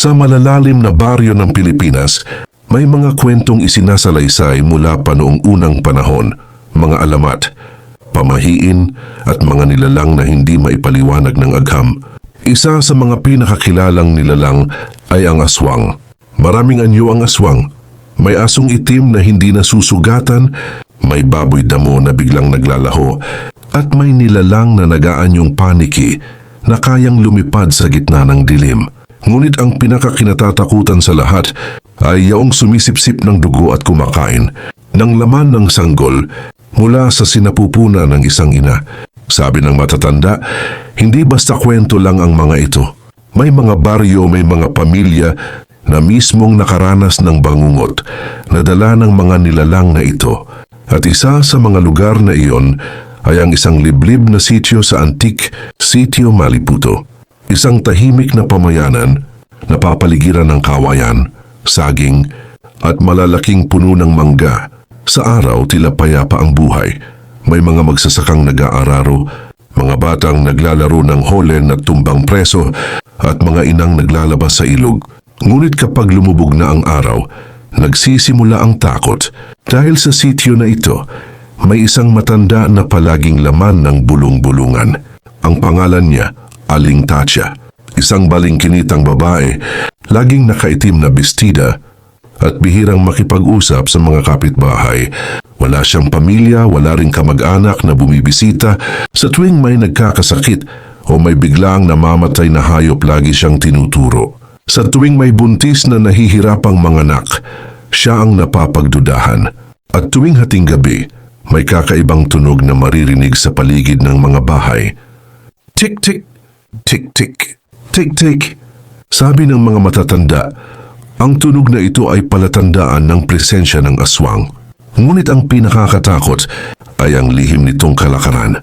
Sa malalalim na baryo ng Pilipinas, may mga kwentong isinasalaysay mula pa noong unang panahon, mga alamat, pamahiin at mga nilalang na hindi maipaliwanag ng agham. Isa sa mga pinakakilalang nilalang ay ang aswang. Maraming anyo ang aswang. May asong itim na hindi nasusugatan, may baboy damo na biglang naglalaho, at may nilalang na nagaanyong paniki na kayang lumipad sa gitna ng dilim. Ngunit ang pinakakinatatakutan sa lahat ay yaong sumisipsip ng dugo at kumakain ng laman ng sanggol mula sa sinapupuna ng isang ina. Sabi ng matatanda, hindi basta kwento lang ang mga ito. May mga baryo, may mga pamilya na mismong nakaranas ng bangungot na dala ng mga nilalang na ito. At isa sa mga lugar na iyon ay ang isang liblib na sityo sa antik Sitio Maliputo. Isang tahimik na pamayanan na papaligiran ng kawayan, saging at malalaking puno ng mangga. Sa araw tila payapa ang buhay. May mga magsasakang nag-aararo, mga batang naglalaro ng holen at tumbang preso at mga inang naglalabas sa ilog. Ngunit kapag lumubog na ang araw, nagsisimula ang takot dahil sa sityo na ito may isang matanda na palaging laman ng bulong-bulungan. Ang pangalan niya, Aling Tatya. Isang balingkinitang babae, laging nakaitim na bestida at bihirang makipag-usap sa mga kapitbahay. Wala siyang pamilya, wala ring kamag-anak na bumibisita. Sa tuwing may nagkakasakit o may biglang namamatay na hayop lagi siyang tinuturo. Sa tuwing may buntis na nahihirapang manganak, siya ang napapagdudahan. At tuwing hating gabi, may kakaibang tunog na maririnig sa paligid ng mga bahay. Tik-tik, tik-tik, tik-tik. Sabi ng mga matatanda, ang tunog na ito ay palatandaan ng presensya ng aswang. Ngunit ang pinakakatakot ay ang lihim nitong kalakaran.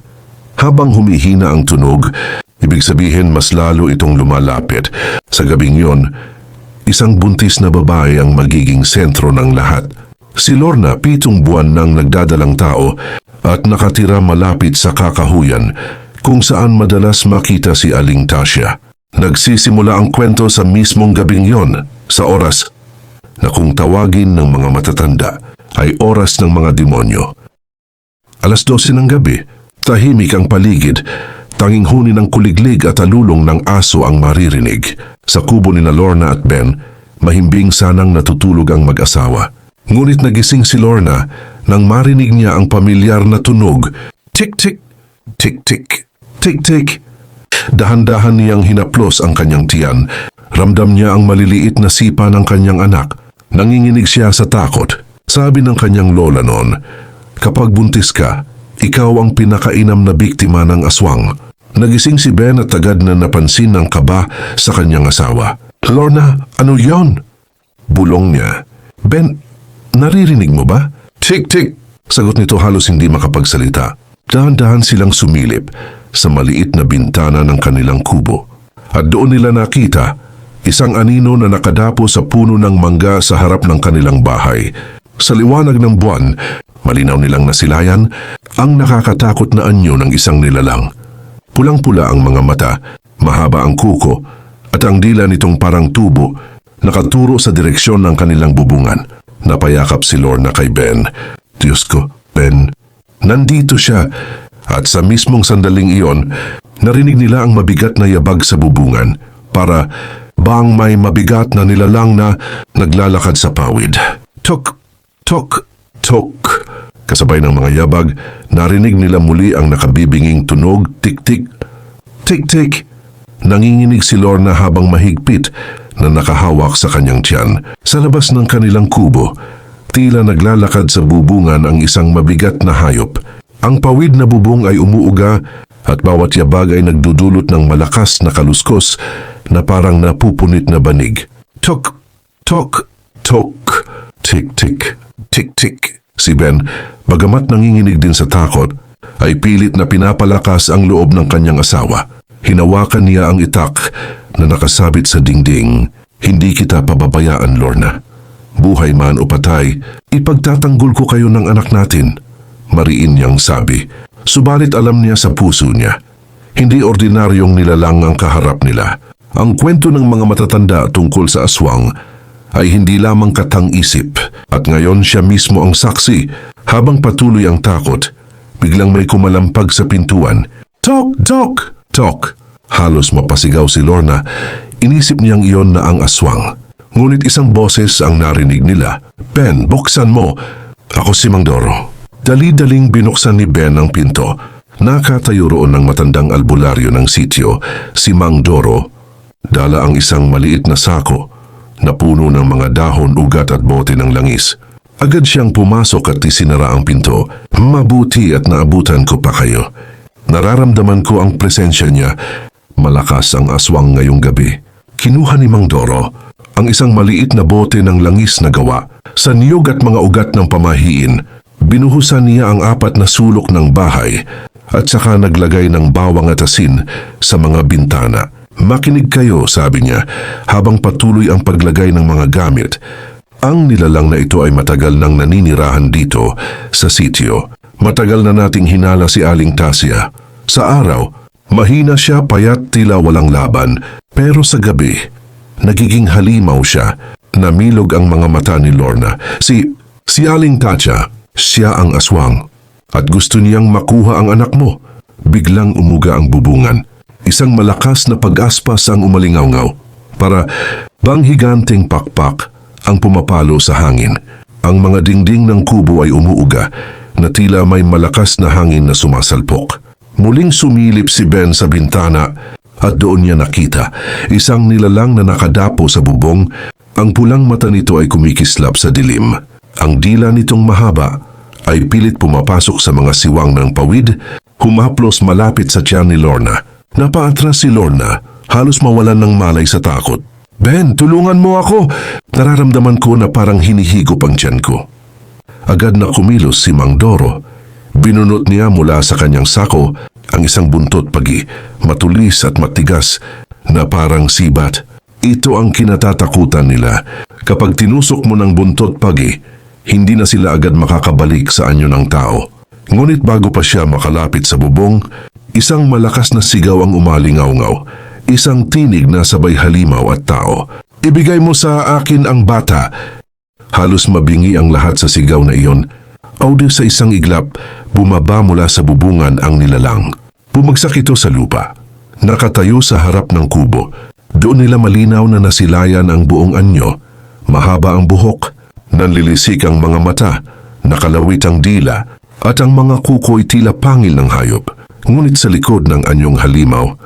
Habang humihina ang tunog, ibig sabihin mas lalo itong lumalapit. Sa gabing yon, isang buntis na babae ang magiging sentro ng lahat. Si Lorna pitong buwan nang nagdadalang tao at nakatira malapit sa kakahuyan kung saan madalas makita si Aling Tasya. Nagsisimula ang kwento sa mismong gabing yon, sa oras na kung tawagin ng mga matatanda ay oras ng mga demonyo. Alas 12 ng gabi, tahimik ang paligid, tanging huni ng kuliglig at alulong ng aso ang maririnig. Sa kubo ni na Lorna at Ben, mahimbing sanang natutulog ang mag-asawa. Ngunit nagising si Lorna nang marinig niya ang pamilyar na tunog, tik-tik, tik-tik, tik-tik. Dahan-dahan niyang hinaplos ang kanyang tiyan. Ramdam niya ang maliliit na sipa ng kanyang anak. Nanginginig siya sa takot. Sabi ng kanyang lola noon, Kapag buntis ka, ikaw ang pinakainam na biktima ng aswang. Nagising si Ben at agad na napansin ng kaba sa kanyang asawa. Lorna, ano yon? Bulong niya. Ben, naririnig mo ba? Tik-tik! Sagot nito halos hindi makapagsalita. Dahan-dahan silang sumilip sa maliit na bintana ng kanilang kubo. At doon nila nakita isang anino na nakadapo sa puno ng mangga sa harap ng kanilang bahay. Sa liwanag ng buwan, malinaw nilang nasilayan ang nakakatakot na anyo ng isang nilalang. Pulang-pula ang mga mata, mahaba ang kuko, at ang dila nitong parang tubo nakaturo sa direksyon ng kanilang bubungan. Napayakap si Lorna kay Ben. Diyos ko, Ben, nandito siya. At sa mismong sandaling iyon, narinig nila ang mabigat na yabag sa bubungan para bang may mabigat na nilalang na naglalakad sa pawid. Tok, tok, tok. Kasabay ng mga yabag, narinig nila muli ang nakabibinging tunog, tik-tik, tik-tik. Nanginginig si Lorna habang mahigpit na nakahawak sa kanyang tiyan. Sa labas ng kanilang kubo, tila naglalakad sa bubungan ang isang mabigat na hayop. Ang pawid na bubong ay umuuga at bawat yabag ay nagdudulot ng malakas na kaluskos na parang napupunit na banig. Tok, tok, tok, tik-tik, tik-tik. Si Ben, bagamat nanginginig din sa takot, ay pilit na pinapalakas ang loob ng kanyang asawa. Hinawakan niya ang itak na nakasabit sa dingding. Hindi kita pababayaan, Lorna. Buhay man o patay, ipagtatanggol ko kayo ng anak natin. Mariin niyang sabi. Subalit alam niya sa puso niya. Hindi ordinaryong nilalang ang kaharap nila. Ang kwento ng mga matatanda tungkol sa aswang ay hindi lamang katang-isip at ngayon siya mismo ang saksi habang patuloy ang takot. Biglang may kumalampag sa pintuan. Tok! Tok! Tok! Halos mapasigaw si Lorna. Inisip niyang iyon na ang aswang. Ngunit isang boses ang narinig nila. Ben, buksan mo! Ako si Mang Doro. Dali-daling binuksan ni Ben ang pinto. Nakatayo roon ng matandang albularyo ng sityo, si Mang Doro. Dala ang isang maliit na sako na puno ng mga dahon, ugat at bote ng langis. Agad siyang pumasok at isinara ang pinto. Mabuti at naabutan ko pa kayo. Nararamdaman ko ang presensya niya. Malakas ang aswang ngayong gabi. Kinuha ni Mang Doro ang isang maliit na bote ng langis na gawa. Sa niyog at mga ugat ng pamahiin, binuhusan niya ang apat na sulok ng bahay at saka naglagay ng bawang at asin sa mga bintana. Makinig kayo, sabi niya, habang patuloy ang paglagay ng mga gamit. Ang nilalang na ito ay matagal nang naninirahan dito sa sitio. Matagal na nating hinala si Aling Tasya. Sa araw, mahina siya payat tila walang laban, pero sa gabi, nagiging halimaw siya. Namilog ang mga mata ni Lorna. Si, si Aling Tasya, siya ang aswang. At gusto niyang makuha ang anak mo. Biglang umuga ang bubungan. Isang malakas na pag-aspas ang umalingaw-ngaw. Para bang higanteng pakpak ang pumapalo sa hangin. Ang mga dingding ng kubo ay umuuga na tila may malakas na hangin na sumasalpok. Muling sumilip si Ben sa bintana at doon niya nakita isang nilalang na nakadapo sa bubong. Ang pulang mata nito ay kumikislap sa dilim. Ang dila nitong mahaba ay pilit pumapasok sa mga siwang ng pawid, humaplos malapit sa tiyan ni Lorna. Napaatras si Lorna, halos mawalan ng malay sa takot. Ben, tulungan mo ako! Nararamdaman ko na parang hinihigop ang tiyan ko. Agad na kumilos si Mang Doro. Binunot niya mula sa kanyang sako ang isang buntot pagi, matulis at matigas na parang sibat. Ito ang kinatatakutan nila. Kapag tinusok mo ng buntot pagi, hindi na sila agad makakabalik sa anyo ng tao. Ngunit bago pa siya makalapit sa bubong, isang malakas na sigaw ang umalingaw-ngaw. Isang tinig na sabay halimaw at tao. Ibigay mo sa akin ang bata. Halos mabingi ang lahat sa sigaw na iyon. Audio sa isang iglap, bumaba mula sa bubungan ang nilalang. Bumagsak ito sa lupa. Nakatayo sa harap ng kubo. Doon nila malinaw na nasilayan ang buong anyo. Mahaba ang buhok, nanlilisik ang mga mata, nakalawit ang dila, at ang mga kuko ay tila pangil ng hayop. Ngunit sa likod ng anyong halimaw,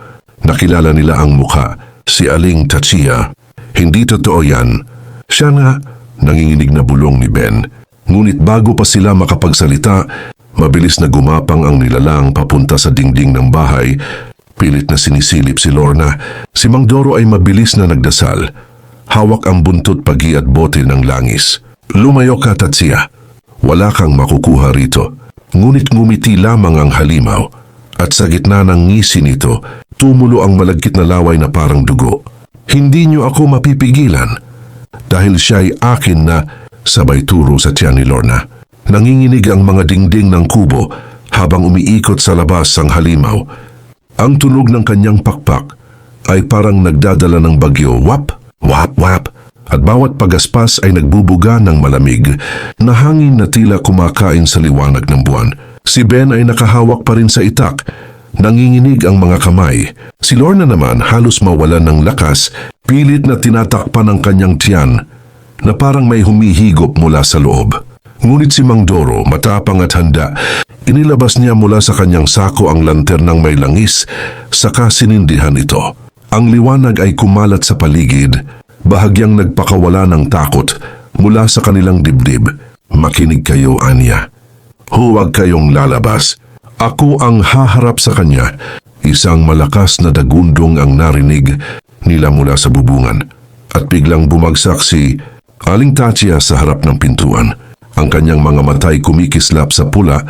nakilala nila ang mukha, si Aling Tachia. Hindi totoo yan. Siya nga, nanginginig na bulong ni Ben. Ngunit bago pa sila makapagsalita, mabilis na gumapang ang nilalang papunta sa dingding ng bahay. Pilit na sinisilip si Lorna. Si Mang Doro ay mabilis na nagdasal. Hawak ang buntot pagi at bote ng langis. Lumayo ka, Tatsia. Wala kang makukuha rito. Ngunit ngumiti lamang ang halimaw. At sa gitna ng ngisi nito, tumulo ang malagkit na laway na parang dugo. Hindi niyo ako mapipigilan. Dahil siya ay akin na sabay turo sa tiyan ni Lorna. Nanginginig ang mga dingding ng kubo habang umiikot sa labas ang halimaw. Ang tunog ng kanyang pakpak ay parang nagdadala ng bagyo. Wap, wap, wap. At bawat pagaspas ay nagbubuga ng malamig na hangin na tila kumakain sa liwanag ng buwan. Si Ben ay nakahawak pa rin sa itak. Nanginginig ang mga kamay. Si Lorna naman halos mawalan ng lakas, pilit na tinatakpan ang kanyang tiyan na parang may humihigop mula sa loob. Ngunit si Mang Doro, matapang at handa, inilabas niya mula sa kanyang sako ang lanternang may langis, saka sinindihan ito. Ang liwanag ay kumalat sa paligid, bahagyang nagpakawala ng takot mula sa kanilang dibdib. Makinig kayo, Anya. Huwag kayong lalabas. Ako ang haharap sa kanya. Isang malakas na dagundong ang narinig nila mula sa bubungan. At biglang bumagsak si Aling Tatya sa harap ng pintuan. Ang kanyang mga matay kumikislap sa pula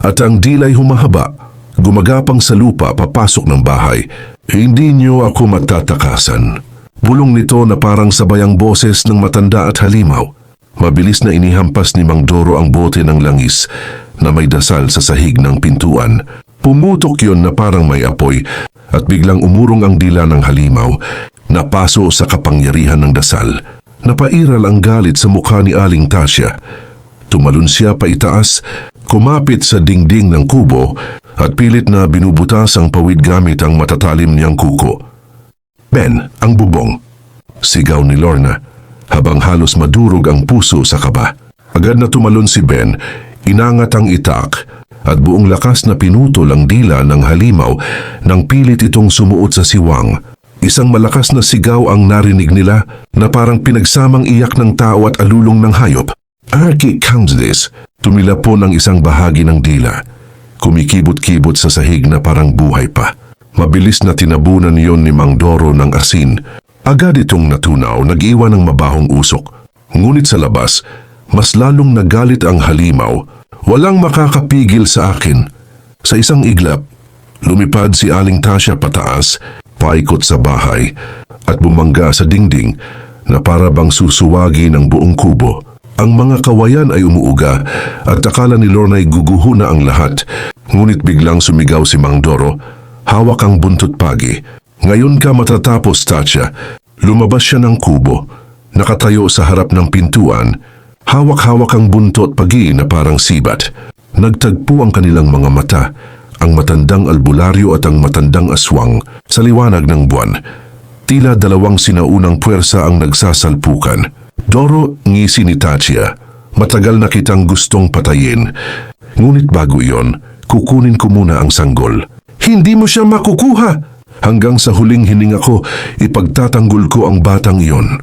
at ang dilay humahaba. Gumagapang sa lupa papasok ng bahay. Hindi niyo ako matatakasan. Bulong nito na parang sabayang boses ng matanda at halimaw. Mabilis na inihampas ni Mang Doro ang bote ng langis na may dasal sa sahig ng pintuan. Pumutok yon na parang may apoy at biglang umurong ang dila ng halimaw. napaso sa kapangyarihan ng dasal. Napairal ang galit sa mukha ni Aling Tasya. Tumalon siya pa itaas, kumapit sa dingding ng kubo at pilit na binubutas ang pawid gamit ang matatalim niyang kuko. Ben, ang bubong. Sigaw ni Lorna habang halos madurog ang puso sa kaba. Agad na tumalon si Ben, inangat ang itak at buong lakas na pinutol ang dila ng halimaw nang pilit itong sumuot sa siwang. Isang malakas na sigaw ang narinig nila na parang pinagsamang iyak ng tao at alulong ng hayop. Archie counts this. Tumilapon ang isang bahagi ng dila. Kumikibot-kibot sa sahig na parang buhay pa. Mabilis na tinabunan yon ni Mang Doro ng asin. Agad itong natunaw, nag-iwan ng mabahong usok. Ngunit sa labas, mas lalong nagalit ang halimaw. Walang makakapigil sa akin. Sa isang iglap, lumipad si Aling Tasya pataas, paikot sa bahay, at bumangga sa dingding na para bang susuwagi ng buong kubo. Ang mga kawayan ay umuuga at akala ni Lorna ay guguho na ang lahat. Ngunit biglang sumigaw si Mang Doro, hawak ang buntot pagi. Ngayon ka matatapos, Tatya. Lumabas siya ng kubo, nakatayo sa harap ng pintuan, hawak-hawak ang buntot pagi na parang sibat. Nagtagpo ang kanilang mga mata, ang matandang albularyo at ang matandang aswang sa liwanag ng buwan. Tila dalawang sinaunang puwersa ang nagsasalpukan. Doro, ngisi ni Tatya. Matagal na kitang gustong patayin. Ngunit bago iyon, kukunin ko muna ang sanggol. Hindi mo siya makukuha! Hanggang sa huling hininga ko, ipagtatanggol ko ang batang iyon.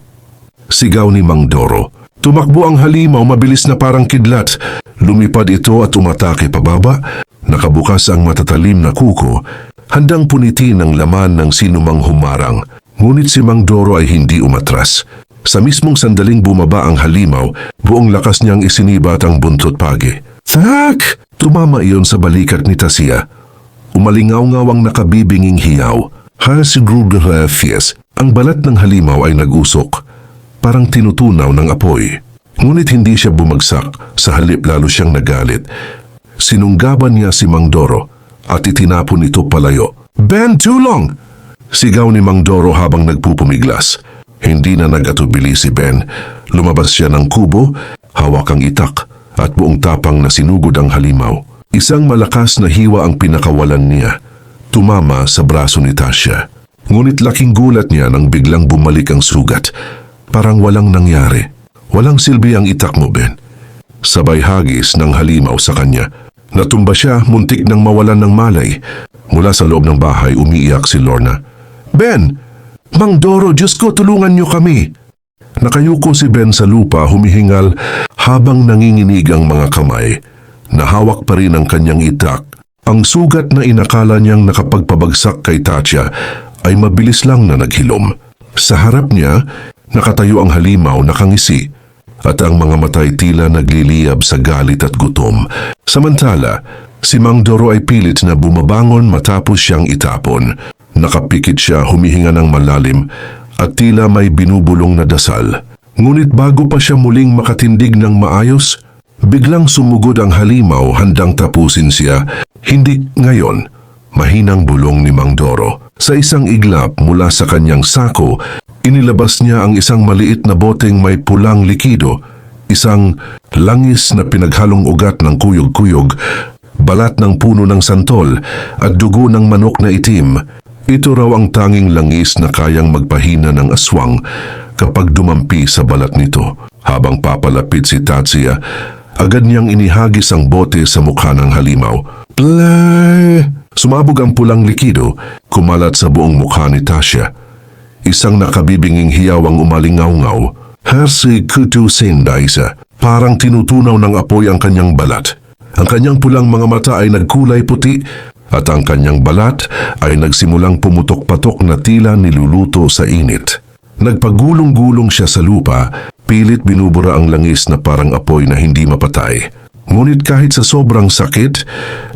Sigaw ni Mang Doro. Tumakbo ang halimaw mabilis na parang kidlat. Lumipad ito at umatake pababa. Nakabukas ang matatalim na kuko. Handang punitin ang laman ng sinumang humarang. Ngunit si Mang Doro ay hindi umatras. Sa mismong sandaling bumaba ang halimaw, buong lakas niyang isinibat ang buntot pagi. Tak! Tumama iyon sa balikat ni Tasia. Umalingaw-ngaw ang nakabibinging hiyaw. Halos siguro fies, ang balat ng halimaw ay nag-usok. Parang tinutunaw ng apoy. Ngunit hindi siya bumagsak, sa halip lalo siyang nagalit. Sinunggaban niya si Mang Doro at itinapon ito palayo. Ben, tulong! Sigaw ni Mang Doro habang nagpupumiglas. Hindi na nagatubili si Ben. Lumabas siya ng kubo, hawak ang itak at buong tapang na sinugod ang halimaw. Isang malakas na hiwa ang pinakawalan niya. Tumama sa braso ni Tasha. Ngunit laking gulat niya nang biglang bumalik ang sugat. Parang walang nangyari. Walang silbi ang itak mo, Ben. Sabay hagis ng halimaw sa kanya. Natumba siya, muntik nang mawalan ng malay. Mula sa loob ng bahay, umiiyak si Lorna. Ben! Mang Doro, Diyos ko, tulungan niyo kami! Nakayuko si Ben sa lupa, humihingal habang nanginginig ang mga kamay. Nahawak pa rin ang kanyang itak. Ang sugat na inakala niyang nakapagpabagsak kay Tatya ay mabilis lang na naghilom. Sa harap niya, nakatayo ang halimaw nakangisi at ang mga matay tila nagliliyab sa galit at gutom. Samantala, si Mang Doro ay pilit na bumabangon matapos siyang itapon. Nakapikit siya humihinga ng malalim at tila may binubulong na dasal. Ngunit bago pa siya muling makatindig ng maayos, biglang sumugod ang halimaw handang tapusin siya. Hindi ngayon, mahinang bulong ni Mang Doro. Sa isang iglap mula sa kanyang sako, inilabas niya ang isang maliit na boteng may pulang likido, isang langis na pinaghalong ugat ng kuyog-kuyog, balat ng puno ng santol at dugo ng manok na itim. Ito raw ang tanging langis na kayang magpahina ng aswang kapag dumampi sa balat nito. Habang papalapit si Tatsia, agad niyang inihagis ang bote sa mukha ng halimaw. Play! Sumabog ang pulang likido, kumalat sa buong mukha ni Tasha. Isang nakabibinging hiyaw ang umalingaw-ngaw. Hersi kutu sendaisa. Parang tinutunaw ng apoy ang kanyang balat. Ang kanyang pulang mga mata ay nagkulay puti at ang kanyang balat ay nagsimulang pumutok-patok na tila niluluto sa init. Nagpagulong-gulong siya sa lupa, pilit binubura ang langis na parang apoy na hindi mapatay. Ngunit kahit sa sobrang sakit,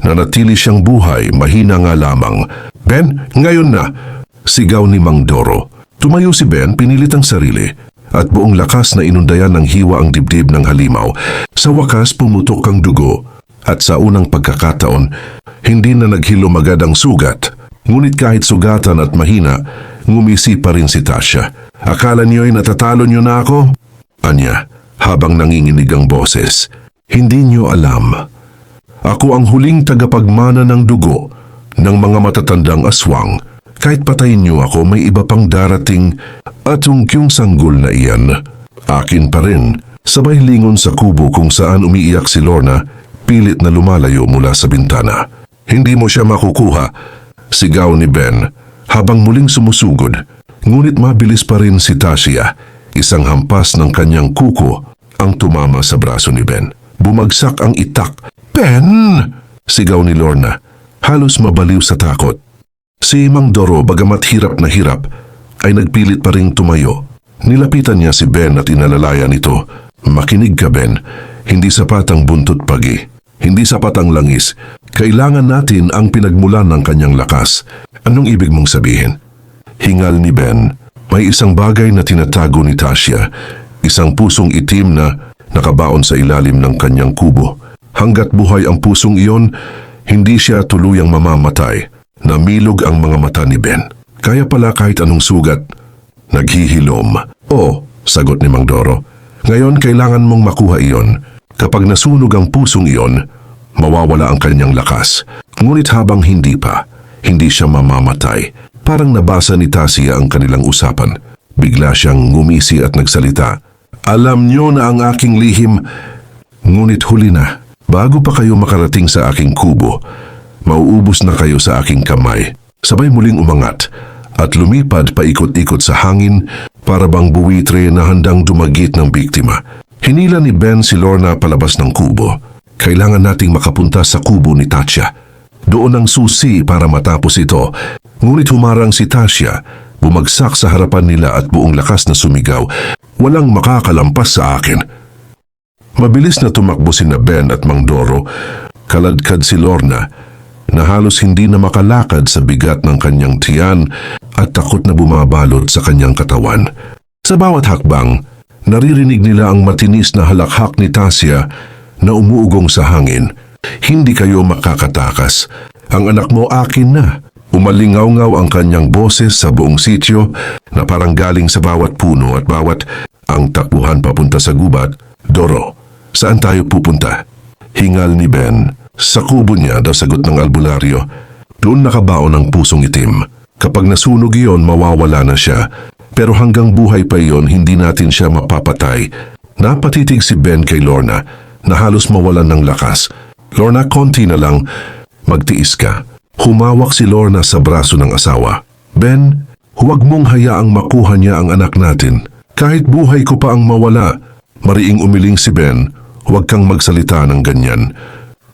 nanatili siyang buhay, mahina nga lamang. Ben, ngayon na! Sigaw ni Mang Doro. Tumayo si Ben, pinilit ang sarili, at buong lakas na inundayan ng hiwa ang dibdib ng halimaw. Sa wakas pumutok ang dugo, at sa unang pagkakataon, hindi na naghilom agad ang sugat. Ngunit kahit sugatan at mahina, ngumisi pa rin si Tasha. Akala niyo'y natatalo niyo na ako? Anya, habang nanginginig ang boses. Hindi niyo alam. Ako ang huling tagapagmana ng dugo ng mga matatandang aswang. Kahit patayin niyo ako, may iba pang darating at yung sanggol na iyan. Akin pa rin. Sabay lingon sa kubo kung saan umiiyak si Lorna, pilit na lumalayo mula sa bintana. Hindi mo siya makukuha, sigaw ni Ben habang muling sumusugod. Ngunit mabilis pa rin si Tasia. Isang hampas ng kanyang kuko ang tumama sa braso ni Ben. Bumagsak ang itak. Ben! Sigaw ni Lorna. Halos mabaliw sa takot. Si Mang Doro, bagamat hirap na hirap, ay nagpilit pa ring tumayo. Nilapitan niya si Ben at inalalayan ito. Makinig ka, Ben. Hindi sapat ang buntot pagi. Hindi sapat ang langis. Kailangan natin ang pinagmulan ng kanyang lakas. Anong ibig mong sabihin? Hingal ni Ben. May isang bagay na tinatago ni Tasha. Isang pusong itim na nakabaon sa ilalim ng kanyang kubo. Hanggat buhay ang pusong iyon, hindi siya tuluyang mamamatay. Namilog ang mga mata ni Ben. Kaya pala kahit anong sugat, naghihilom. O, sagot ni Mang Doro. Ngayon kailangan mong makuha iyon. Kapag nasunog ang pusong iyon, mawawala ang kanyang lakas. Ngunit habang hindi pa, hindi siya mamamatay. Parang nabasa ni Tasia ang kanilang usapan. Bigla siyang ngumisi at nagsalita. Alam niyo na ang aking lihim, ngunit huli na. Bago pa kayo makarating sa aking kubo, mauubos na kayo sa aking kamay. Sabay muling umangat at lumipad paikot-ikot sa hangin para bang buwitre na handang dumagit ng biktima. Hinila ni Ben si Lorna palabas ng kubo. Kailangan nating makapunta sa kubo ni Tasha. Doon ang susi para matapos ito. Ngunit humarang si Tasha, bumagsak sa harapan nila at buong lakas na sumigaw. Walang makakalampas sa akin. Mabilis na tumakbo si na Ben at Mang Doro. Kaladkad si Lorna na halos hindi na makalakad sa bigat ng kanyang tiyan at takot na bumabalot sa kanyang katawan. Sa bawat hakbang, naririnig nila ang matinis na halakhak ni Tasia na umuugong sa hangin. Hindi kayo makakatakas. Ang anak mo akin na. Umalingaw-ngaw ang kanyang boses sa buong sityo na parang galing sa bawat puno at bawat ang takbuhan papunta sa gubat. Doro, saan tayo pupunta? Hingal ni Ben. Sa kubo niya daw sagot ng albularyo. Doon nakabaon ang pusong itim. Kapag nasunog iyon, mawawala na siya. Pero hanggang buhay pa iyon, hindi natin siya mapapatay. Napatitig si Ben kay Lorna na halos mawalan ng lakas. Lorna, konti na lang. Magtiis ka. Humawak si Lorna sa braso ng asawa. Ben, huwag mong hayaang makuha niya ang anak natin. Kahit buhay ko pa ang mawala. Mariing umiling si Ben, huwag kang magsalita ng ganyan.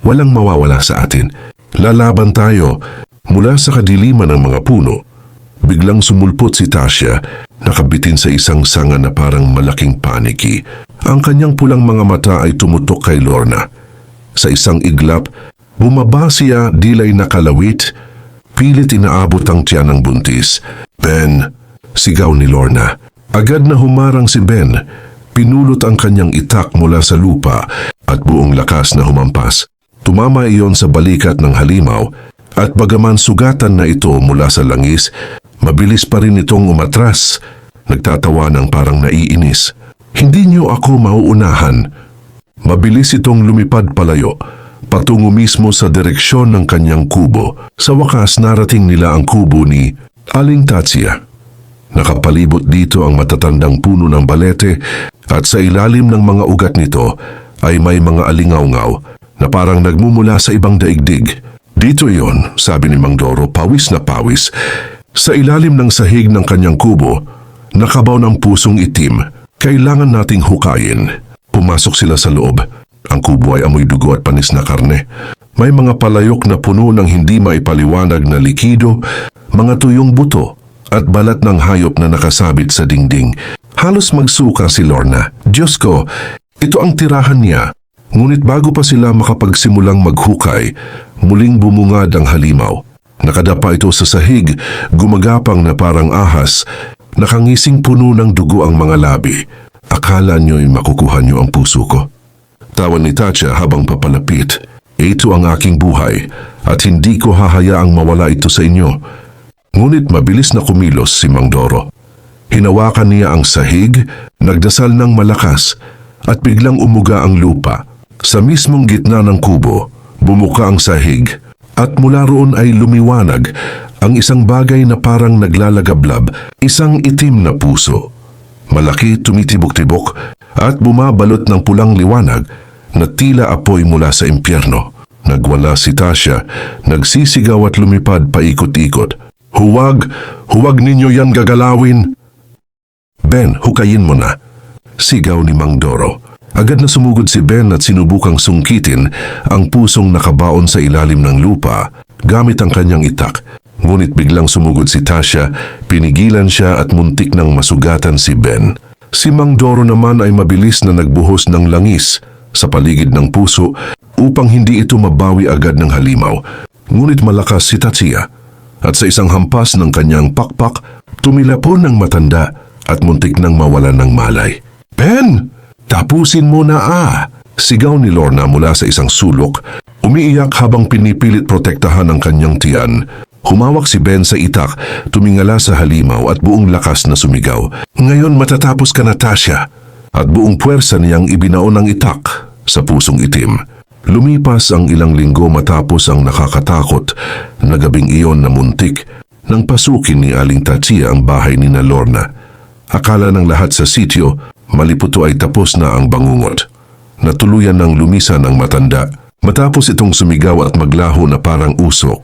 Walang mawawala sa atin. Lalaban tayo mula sa kadiliman ng mga puno. Biglang sumulpot si Tasha, nakabitin sa isang sanga na parang malaking paniki. Ang kanyang pulang mga mata ay tumutok kay Lorna. Sa isang iglap, bumaba siya dilay nakalawit, pilit inaabot ang tiyan ng buntis. Ben, sigaw ni Lorna. Agad na humarang si Ben, pinulot ang kanyang itak mula sa lupa at buong lakas na humampas. Tumama iyon sa balikat ng halimaw at bagaman sugatan na ito mula sa langis, mabilis pa rin itong umatras. Nagtatawa ng parang naiinis. Hindi niyo ako mauunahan. Mabilis itong lumipad palayo, patungo mismo sa direksyon ng kanyang kubo. Sa wakas narating nila ang kubo ni Aling Tatsia. Nakapalibot dito ang matatandang puno ng balete at sa ilalim ng mga ugat nito ay may mga alingaw-ngaw na parang nagmumula sa ibang daigdig. Dito iyon, sabi ni Mang Doro, pawis na pawis. Sa ilalim ng sahig ng kanyang kubo, nakabaw ng pusong itim. Kailangan nating hukayin. Pumasok sila sa loob. Ang kubo ay amoy dugo at panis na karne. May mga palayok na puno ng hindi maipaliwanag na likido, mga tuyong buto, at balat ng hayop na nakasabit sa dingding. Halos magsuka si Lorna. Diyos ko, ito ang tirahan niya. Ngunit bago pa sila makapagsimulang maghukay, muling bumungad ang halimaw. Nakadapa ito sa sahig, gumagapang na parang ahas, nakangising puno ng dugo ang mga labi. Akala niyo'y makukuha niyo ang puso ko. Tawan ni Tatya habang papalapit. Ito ang aking buhay at hindi ko hahayaang mawala ito sa inyo. Ngunit mabilis na kumilos si Mang Doro. Hinawakan niya ang sahig, nagdasal ng malakas, at biglang umuga ang lupa. Sa mismong gitna ng kubo, bumuka ang sahig, at mula roon ay lumiwanag ang isang bagay na parang naglalagablab, isang itim na puso. Malaki tumitibok-tibok at bumabalot ng pulang liwanag na tila apoy mula sa impyerno. Nagwala si Tasha, nagsisigaw at lumipad paikot-ikot. Huwag, huwag ninyo yan gagalawin. Ben, hukayin mo na. Sigaw ni Mang Doro. Agad na sumugod si Ben at sinubukang sungkitin ang pusong nakabaon sa ilalim ng lupa gamit ang kanyang itak. Ngunit biglang sumugod si Tasha, pinigilan siya at muntik nang masugatan si Ben. Si Mang Doro naman ay mabilis na nagbuhos ng langis sa paligid ng puso upang hindi ito mabawi agad ng halimaw. Ngunit malakas si Tatsia at sa isang hampas ng kanyang pakpak, tumilapon ng matanda at muntik nang mawalan ng malay. Ben! Tapusin mo na ah! Sigaw ni Lorna mula sa isang sulok. Umiiyak habang pinipilit protektahan ang kanyang tiyan. Humawak si Ben sa itak, tumingala sa halimaw at buong lakas na sumigaw. Ngayon matatapos ka na, Tasha. At buong puwersa niyang ibinaon ang itak sa pusong itim. Lumipas ang ilang linggo matapos ang nakakatakot na gabing iyon na muntik nang pasukin ni Aling Tatsia ang bahay ni na Lorna. Akala ng lahat sa sityo, maliputo ay tapos na ang bangungot. Natuluyan ng lumisan ang matanda. Matapos itong sumigaw at maglaho na parang usok,